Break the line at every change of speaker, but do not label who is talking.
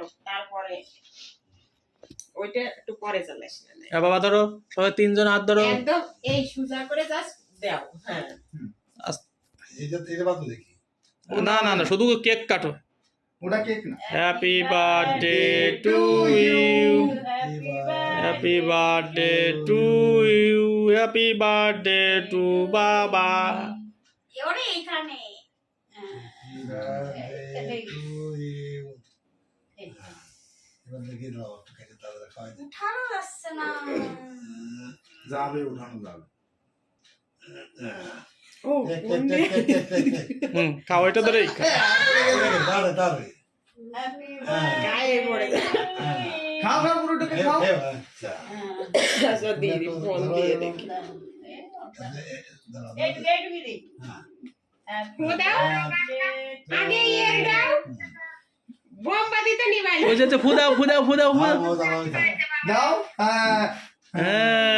কাটো তারপরে ওইটা একটু পরে চলে আসবে
এ বাবা ধরো সবাই তিনজন হাত ধরো।
একদম এই সুজা করে জাস্ট দাও হ্যাঁ।
বাদ দেখি।
না না না শুধু কেক কাটো।
ওটা কেক না।
Happy birthday to you happy birthday to you happy birthday to বাবা
এখানে।
দেখি দাও একটু তাহলে খাওয়াই দিই
উঠানো যাচ্ছে না।
যাবে উঠানো যাবে।
ও
take, take, take, take, take, take, take.
হুম খাও এটা ধরে
দাঁড়ে, দাঁড়ে।
গায়ে পড়ে
খাও খাও পুরোটাকে খাও। আচ্ছা।
আচ্ছা দিয়ে দিই ফোন দিয়ে দেখি।
দাঁড়াও,
এইটুকু এইটুকু দিই
হ্যাঁ।
দাও। আগে ইয়ে দাও। বোমবাতি তো নিবাই
ওই যে ফুদাও ফুদাও ফু দাও
দাঁড়াও। দাও হ্যাঁ।
হ্যাঁ।